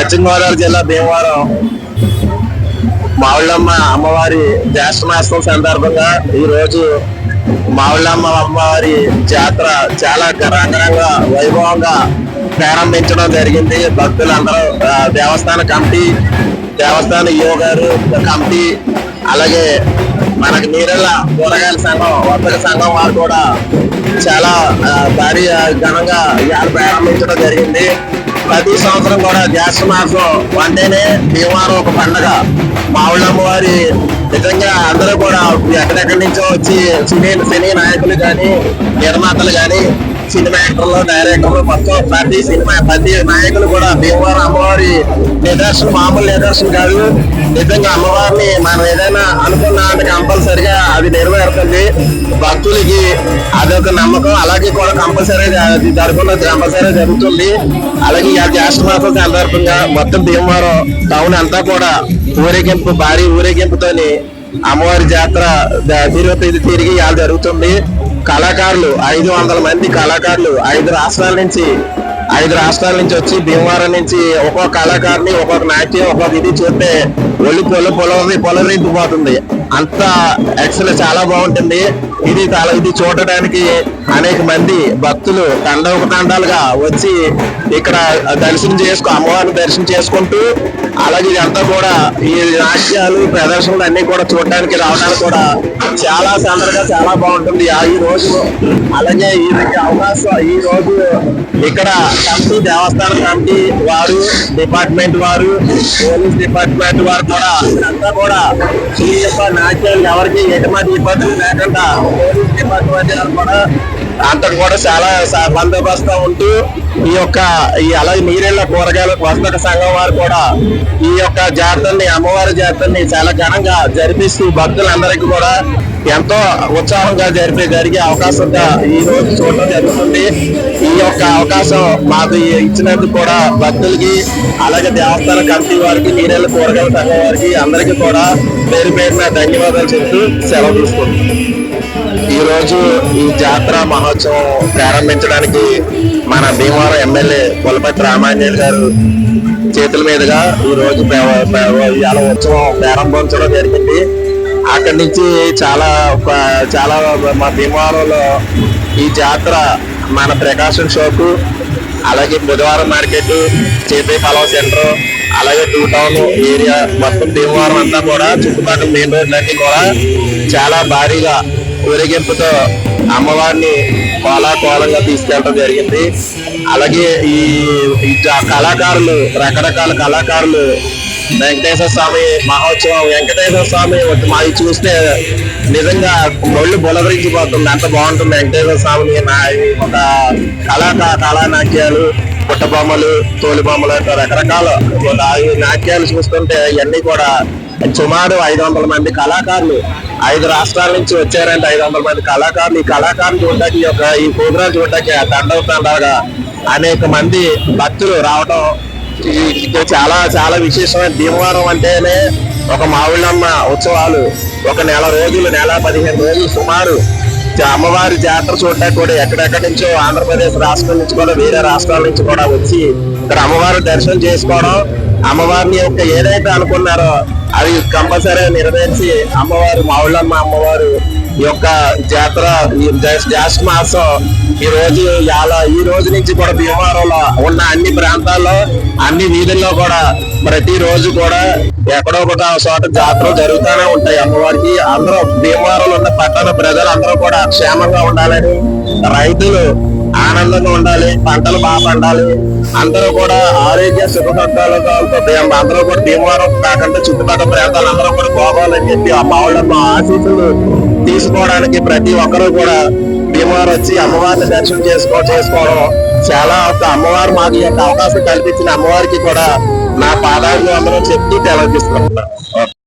పశ్చిమ గోదావరి జిల్లా భీమవరం. మావుళ్ళమ్మ అమ్మవారి జ్యేష్ఠ మాసం సందర్భంగా ఈరోజు రోజు మావుళ్ళమ్మ అమ్మవారి జాతర చాలా రంగరంగా వైభవంగా ప్రారంభించడం జరిగింది. భక్తులందరూ దేవస్థాన కమిటీ దేవస్థాన ఈఓ గారు కమిటీ అలాగే మనకి నీరెళ్ళ కూరగాయల సంఘం వర్తక సంఘం వారు కూడా చాలా భారీ ఘనంగా ఇవాళ ప్రారంభించడం జరిగింది. ప్రతి సంవత్సరం కూడా జ్యేష్ఠ మాసం అంటేనే భీమవరం ఒక పండగ. మావుళ్ళమ్మ వారి నిజంగా అందరూ కూడా ఎక్కడెక్కడి నుంచో వచ్చి సినీ సినీ నాయకులు కానీ నిర్మాతలు కానీ సినిమా యాక్టర్లు డైరెక్టర్లు మొత్తం ప్రతి సినిమా ప్రతి నాయకులు కూడా భీమవరం అమ్మవారి నిదర్శనం మామూలు నిదర్శనం కాదు. నిజంగా అమ్మవారిని మనం ఏదైనా అనుకున్న కంపల్సరిగా అది నెరవేరుతుంది. భక్తులకి అదొక నమ్మకం. అలాగే కూడా కంపల్సరీ అది జరుగుతున్న కంపల్సరీ జరుగుతుంది. అలాగే ఈ జ్యేష్ఠ మాసం సందర్భంగా మొత్తం భీమవరం టౌన్ అంతా కూడా ఊరేగింపు భారీ ఊరేగింపుతోని అమ్మవారి జాతర తిరుపతి తిరిగి ఇలా జరుగుతుంది. కళాకారులు ఐదు వందల మంది కళాకారులు ఐదు రాష్ట్రాల నుంచి ఐదు రాష్ట్రాల నుంచి వచ్చి భీమవరం నుంచి ఒక్కొక్క కళాకారుని ఒక్కొక్క నాట్యం ఒక్కొక్క ఇది చూస్తే ఒళ్ళు పొల పొలరి పొలరింపిపోతుంది అంత ఎక్సల్ చాలా బాగుంటుంది. ఇది చాలా ఇది చూడటానికి అనేక మంది భక్తులు తండోపతండాలుగా వచ్చి ఇక్కడ దర్శనం చేసుకో అమ్మవారిని దర్శనం చేసుకుంటూ అలాగే ఇదంతా కూడా ఈ నాట్యాలు ప్రదర్శనలు అన్ని కూడా చూడడానికి రావడానికి కూడా చాలా సందడిగా చాలా బాగుంటుంది. ఆ ఈ రోజు అలాగే ఈ అవకాశం ఈ రోజు ఇక్కడ కమిటీ దేవస్థానం కమిటీ వారు డిపార్ట్మెంట్ వారు పోలీస్ డిపార్ట్మెంట్ వారు కూడా అంతా కూడా ఈ యొక్క నాట్యాలు ఎవరికి ఎటువంటి ఇబ్బందులు లేకుండా పోలీస్ డిపార్ట్మెంట్ వారు కూడా అంతకు కూడా చాలా బందోబస్తు ఉంటూ ఈ యొక్క ఈ అలాగే నీరెళ్ళ కూరగాయల వర్తక సంఘం వారు కూడా ఈ యొక్క జాతరని అమ్మవారి జాతరని చాలా ఘనంగా జరిపిస్తూ భక్తులందరికీ కూడా ఎంతో ఉత్సాహంగా జరిపే జరిగే అవకాశంగా ఈ రోజు చూడడం జరుగుతుంది. ఈ యొక్క అవకాశం మాకు ఇచ్చినందుకు కూడా భక్తులకి అలాగే దేవస్థాన కమిటీ వారికి నీరెళ్ళ కూరగాయల సంఘం వారికి అందరికీ కూడా పేరు పేరున ధన్యవాదాలు చెప్తూ సెలవు తీసుకుంటున్నాం. ఈరోజు రోజు ఈ జాతర మహోత్సవం ప్రారంభించడానికి మన భీమవరం ఎమ్మెల్యే పులపతి రామాంజన్ గారు చేతుల మీదుగా ఈ ఇవాళ ఉత్సవం ప్రారంభించడం జరిగింది. అక్కడి నుంచి చాలా చాలా మా భీమవరంలో ఈ జాతర మన ప్రకాశం షోకు అలాగే బుధవారం మార్కెట్ చేపే పలవ సెంటర్ అలాగే టూ టౌన్ ఏరియా మొత్తం భీమవరం అంతా కూడా చుట్టుపక్కల మెయిన్ రోడ్లన్నీ కూడా చాలా భారీగా ఊరేగింపుతో అమ్మవారిని కోలా కోలంగా తీసుకెళ్ళడం జరిగింది. అలాగే ఈ కళాకారులు రకరకాల కళాకారులు వెంకటేశ్వర స్వామి మహోత్సవం వెంకటేశ్వర స్వామి ఒకటి మాది చూస్తే నిజంగా ఒళ్ళు బులవరించిపోతుంది. అంత బాగుంటుంది. వెంకటేశ్వర స్వామిని ఒక కళా కళా నాట్యాలు పుట్ట బొమ్మలు రకరకాల నాట్యాలు చూస్తుంటే ఇవన్నీ కూడా సుమారు ఐదు వందల మంది కళాకారులు ఐదు రాష్ట్రాల నుంచి వచ్చారంటే ఐదు వందల మంది కళాకారులు. ఈ కళాకారులు చూడటానికి ఈ యొక్క ఈ ప్రోగ్రాం చూడటానికి దండవుతుండగా అనేక మంది భక్తులు రావడం ఇది చాలా చాలా విశేషమైన భీమవరం అంటేనే ఒక మావుళ్ళమ్మ ఉత్సవాలు. ఒక నెల రోజులు నెల పదిహేను రోజులు సుమారు అమ్మవారి జాతర చూడటానికి కూడా ఎక్కడెక్కడి నుంచో ఆంధ్రప్రదేశ్ రాష్ట్రం నుంచి కూడా వేరే రాష్ట్రాల నుంచి కూడా వచ్చి ఇక్కడ అమ్మవారి దర్శనం చేసుకోవడం అమ్మవారిని యొక్క ఏదైతే అనుకున్నారో అవి కంపల్సరీ నెరవేర్చి అమ్మవారు మావుళ్ళమ్మ అమ్మవారు ఈ యొక్క జాతర ఈ జ్యేష్ఠ మాసం ఈ రోజు ఇలా ఈ రోజు నుంచి కూడా భీమవరంలో ఉన్న అన్ని ప్రాంతాల్లో అన్ని వీధుల్లో కూడా ప్రతి రోజు కూడా ఎక్కడో ఒక చోట జాతరలు జరుగుతూనే ఉంటాయి అమ్మవారికి. అందరూ భీమవరంలో ఉన్న పట్టణ ప్రజలు అందరూ కూడా క్షేమంగా ఉండాలని రైతులు ఆనందంగా ఉండాలి పంటలు బాగా పండాలి. అందరూ కూడా ఆరోగ్య సుఖ అందరూ కూడా భీమవరం కాకుండా చుట్టుపక్కల ప్రాంతాలు అందరూ కూడా పోవాలని చెప్పి ఆ మావుళ్ళమ్మ ఆశీస్సులు తీసుకోవడానికి ప్రతి ఒక్కరూ కూడా భీమవరం వచ్చి అమ్మవారిని దర్శనం చేసుకో చేసుకోవడం చాలా ఒక అమ్మవారు మాకు యొక్క అవకాశం కల్పించిన అమ్మవారికి కూడా నా పాదాలు అందరూ చెప్పి తెలవిస్తున్నాను